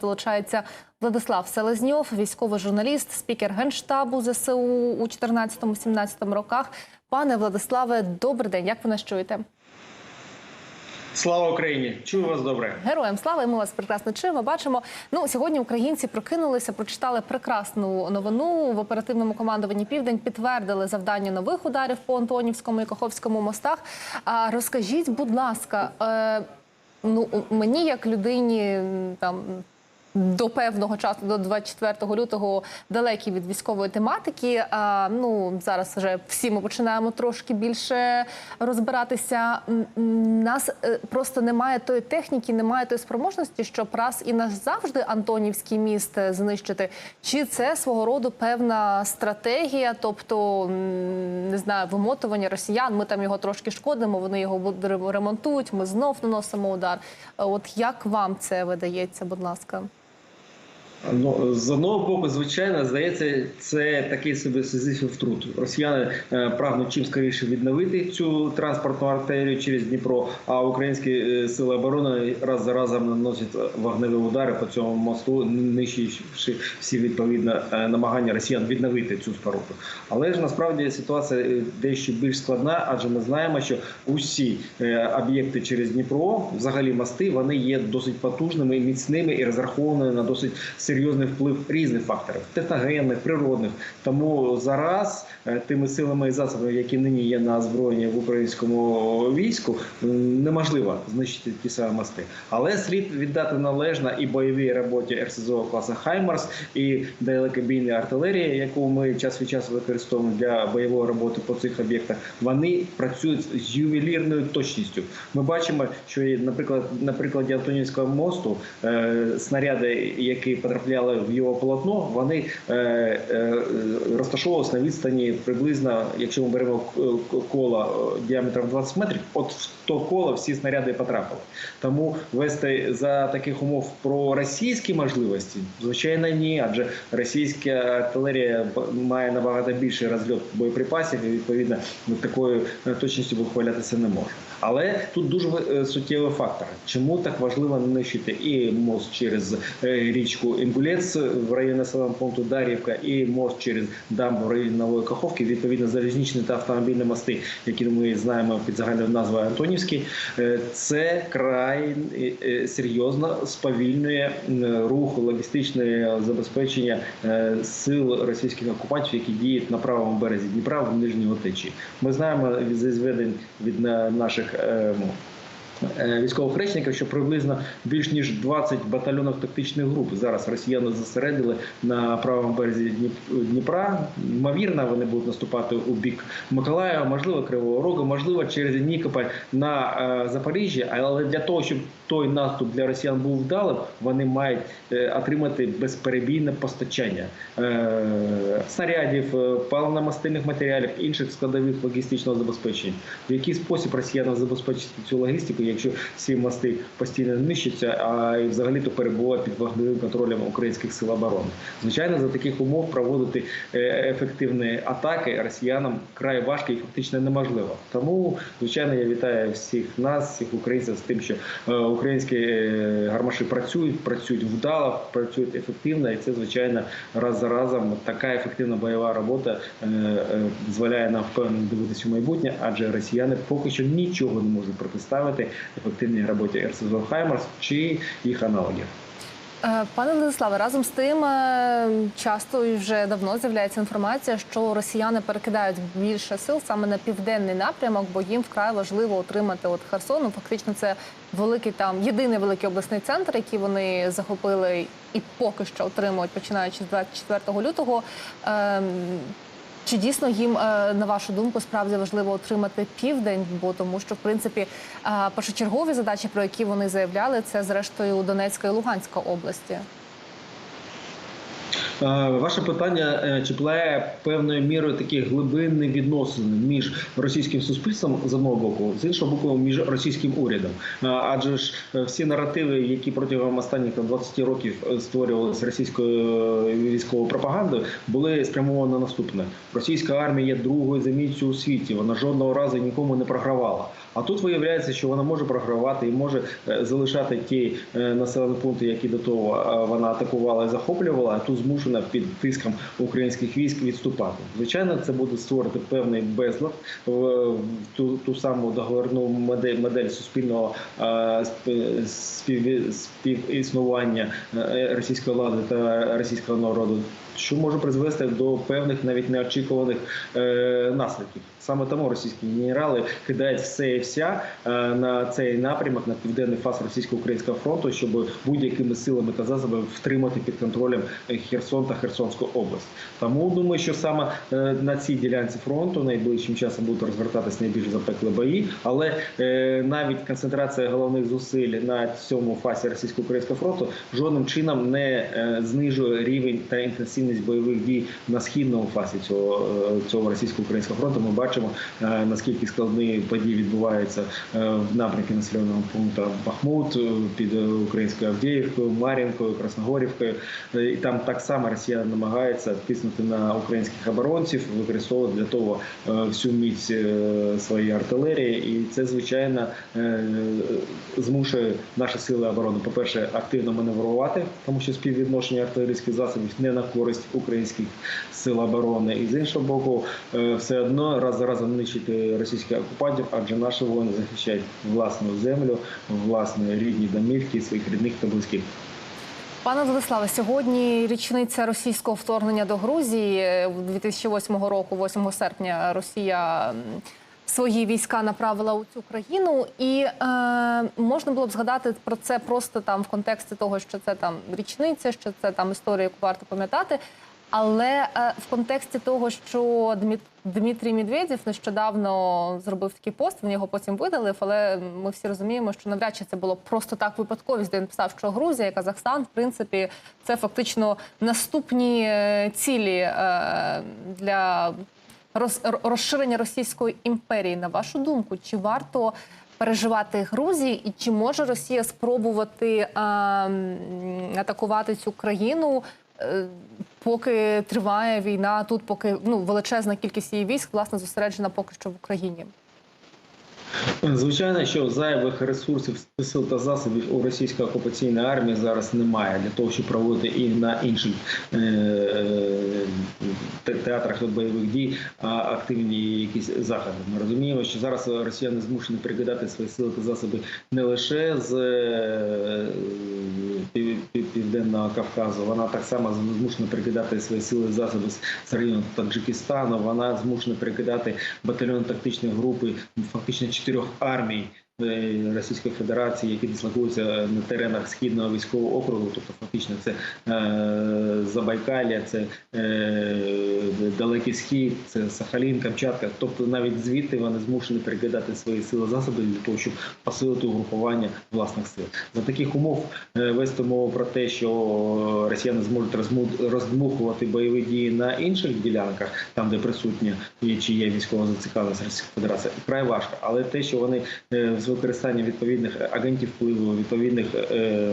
Долучається Владислав Селезньов, військовий журналіст, спікер генштабу ЗСУ у 14-17 роках. Пане Владиславе, добрий день. Як ви нас чуєте? Слава Україні! Чую вас добре. Героям слава, і ми вас прекрасно чуємо. Бачимо. Ну сьогодні українці прокинулися, прочитали прекрасну новину в оперативному командуванні Південь. Підтвердили завдання нових ударів по Антонівському і Каховському мостах. А розкажіть, будь ласка, е, ну мені як людині там. До певного часу, до 24 лютого, далекі від військової тематики. А ну зараз вже всі ми починаємо трошки більше розбиратися. Нас е, просто немає тої техніки, немає тої спроможності, щоб раз і назавжди Антонівський міст е, знищити. Чи це свого роду певна стратегія, тобто не знаю, вимотування росіян? Ми там його трошки шкодимо, вони його ремонтують. Ми знов наносимо удар. Е, От як вам це видається, будь ласка? Ну з одного боку, звичайно, здається, це такий собі сизифів труд. Росіяни е, прагнуть чим скоріше відновити цю транспортну артерію через Дніпро. А українські е, сили оборони раз за разом наносять вогневі удари по цьому мосту, нищуючи всі відповідно е, намагання росіян відновити цю споруду. Але ж насправді ситуація дещо більш складна, адже ми знаємо, що усі об'єкти через Дніпро, взагалі мости, вони є досить потужними, міцними і розрахованими на досить серйозний вплив різних факторів техногенних, природних. Тому зараз е, тими силами і засобами, які нині є на озброєнні в українському війську, неможливо знищити ті самі мости. Але слід віддати належно і бойовій роботі РСЗО класу Хаймарс, і далекобійної артилерії, яку ми час від часу використовуємо для бойової роботи по цих об'єктах. Вони працюють з ювелірною точністю. Ми бачимо, що, наприклад, на прикладі Антонівського мосту е, снаряди, які потрапляли в його полотно, вони е, е, розташовувалися на відстані приблизно, якщо ми беремо к- коло е, діаметром 20 метрів, от в то коло всі снаряди потрапили. Тому вести за таких умов про російські можливості, звичайно, ні, адже російська артилерія має набагато більший розльот боєприпасів і відповідно від такою е, точністю вихвалятися не може. Але тут дуже е, суттєвий фактор. Чому так важливо нищити і мост через е, річку Інгулець в районі населеного пункту Дарівка, і мост через дамбу в районі Нової Каховки, відповідно залізничні та автомобільні мости, які ми знаємо під загальною назвою Антонівський. Е, Це край серйозно сповільнює рух логістичне забезпечення сил російських окупантів, які діють на правому березі Дніпра в нижньому течії. Ми знаємо зі зведень від на- наших е, е, військових речників, що приблизно більш ніж 20 батальйонів тактичних груп зараз росіяни зосередили на правому березі Дніпра. Ймовірно, вони будуть наступати у бік Миколаєва, можливо, Кривого Рогу, можливо, через Нікополь на Запоріжжі, Запоріжжя. Але для того, щоб той наступ для росіян був вдалим, вони мають е, отримати безперебійне постачання е, снарядів, е, паливно-мастильних матеріалів, інших складових логістичного забезпечення. В який спосіб росіянам забезпечити цю логістику, якщо всі мости постійно нищаться, а і взагалі то перебувають під вогневим контролем українських сил оборони. Звичайно, за таких умов проводити ефективні атаки росіянам край важко і фактично неможливо. Тому, звичайно, я вітаю всіх нас, всіх українців з тим, що українські е, гармаші працюють, працюють вдало, працюють ефективно, і це звичайно раз за разом така ефективна бойова робота е, е, дозволяє нам впевнено дивитися в майбутнє, адже росіяни поки що нічого не можуть протиставити ефективній роботі РСЗО Хаймарс чи їх аналогів. Е, Пане Владиславе, разом з тим е, часто і вже давно з'являється інформація, що росіяни перекидають більше сил саме на південний напрямок, бо їм вкрай важливо отримати от Херсон. Ну, Фактично, це великий там єдиний великий обласний центр, який вони захопили і поки що отримують, починаючи з 24 лютого. Чи дійсно їм, е, на вашу думку, справді важливо отримати південь? Бо тому, що в принципі е, першочергові задачі, про які вони заявляли, це зрештою Донецька і Луганська області. Ваше питання е, чіпляє певною мірою такі глибинні відносини між російським суспільством з одного боку, з іншого боку, між російським урядом. Адже ж е, всі наративи, які протягом останніх там, 20 років е, створювалися російською військовою пропагандою, були спрямовані на наступне: російська армія є другою за у світі. Вона жодного разу нікому не програвала. А тут виявляється, що вона може програвати і може е, залишати ті е, населені пункти, які до того е, вона атакувала і захоплювала, а тут змушена під тиском українських військ відступати. Звичайно, це буде створити певний безлад в ту, ту саму договорну модель, модель суспільного спів, співіснування російської влади та російського народу. Що може призвести до певних навіть неочікуваних е, наслідків. Саме тому російські генерали кидають все і вся е, на цей напрямок, на південний фас російсько-українського фронту, щоб будь-якими силами та засобами втримати під контролем е, Херсон та Херсонську область. Тому думаю, що саме на цій ділянці фронту найближчим часом будуть розгортатися найбільш запекли бої, але навіть концентрація головних зусиль на цьому фасі російсько-українського фронту жодним чином не знижує рівень та інтенсивність бойових дій на східному фасі цього, е, цього російсько-українського фронту. Ми бачимо е, наскільки складні події відбуваються е, в напрямку населеного пункту Бахмут під українською Авдіївкою, Мар'їнкою, Красногорівкою. І там так само Росія намагається тиснути на українських оборонців, використовувати для того всю міць своєї артилерії, і це звичайно змушує наші сили оборони, по-перше, активно маневрувати, тому що співвідношення артилерійських засобів не на користь українських сил оборони, і з іншого боку, е, все одно раз за разом нищити російських окупантів, адже наші воїни захищають власну землю, власні рідні домівки, своїх рідних та близьких. Пане Владиславе, сьогодні річниця російського вторгнення до Грузії Е, 2008 року, 8 серпня, Росія свої війська направила у цю країну, і е, можна було б згадати про це просто там в контексті того, що це там річниця, що це там історія, яку варто пам'ятати. Але е, в контексті того, що Дмит- Дмитрій Медведєв нещодавно зробив такий пост, він його потім видалив. Але ми всі розуміємо, що навряд чи це було просто так випадковість, де він писав, що Грузія, Казахстан, в принципі, це фактично наступні е, цілі е, для розширення Російської імперії. На вашу думку, чи варто переживати Грузії, і чи може Росія спробувати е, атакувати цю країну? е, Поки триває війна, тут поки ну величезна кількість її військ власне зосереджена поки що в Україні. Звичайно, що зайвих ресурсів сил та засобів у російської окупаційної армії зараз немає для того, щоб проводити і на інших е, те- театрах бойових дій а, активні якісь заходи. Ми розуміємо, що зараз росіяни змушені прикидати свої сили та засоби не лише з е, пів- пів- південного Кавказу. Вона так само змушена прикидати свої сили і засоби з району Таджикистану. Вона змушена прикидати батальйон тактичної групи фактично чотирьох army. Е, Російської Федерації, які дислокуються на теренах східного військового округу, тобто фактично це е, Забайкалля, це е, Далекий Схід, це Сахалін, Камчатка. Тобто навіть звідти вони змушені перекидати свої сили засоби для того, щоб посилити угрупування власних сил. За таких умов е, вести мову про те, що росіяни зможуть роздмухувати бойові дії на інших ділянках, там де присутня чи є військова зацікавленість Російської Федерації, вкрай важко. Але те, що вони е, з використанням відповідних агентів впливу, відповідних е,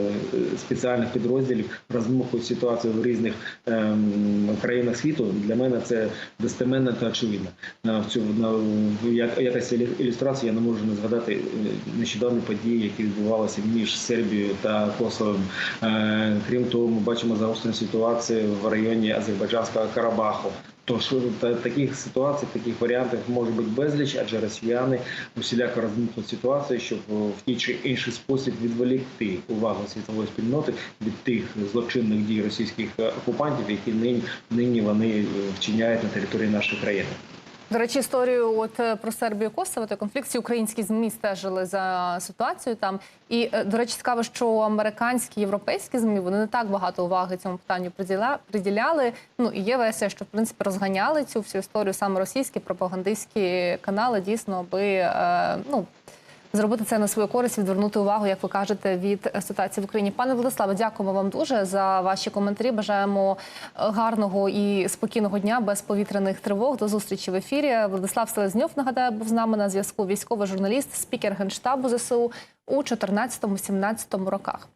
спеціальних підрозділів роздмухують ситуацію в різних ем, країнах світу, для мене це достеменно та очевидно. В цю як якась ілю- ілюстрація я не можу не згадати е, нещодавні події, які відбувалися між Сербією та Косовом. Е, Крім того, ми бачимо загострення ситуації в районі Азербайджанського Карабаху. Тож та, таких ситуацій, таких варіантів може бути безліч, адже росіяни усіляко роздмухують ситуацію, щоб в тій чи інший спосіб відволікти увагу світової спільноти від тих злочинних дій російських е, окупантів, які нині, нині вони е, вчиняють на території нашої країни. До речі, історію от е, про Сербію Косово та конфлікт ці українські змі стежили за ситуацією там. І е, до речі, цікаво, що американські європейські змі вони не так багато уваги цьому питанню приділя- приділяли. Ну і є версія, що в принципі розганяли цю всю історію саме російські пропагандистські канали, дійсно, аби е, ну. Зробити це на свою користь, відвернути увагу, як ви кажете, від ситуації в Україні. Пане Владиславе, дякуємо вам дуже за ваші коментарі. Бажаємо е, гарного і спокійного дня без повітряних тривог. До зустрічі в ефірі. Владислав Селезньов, нагадаю, був з нами на зв'язку. Військовий журналіст, спікер генштабу ЗСУ у 2014-2017 роках.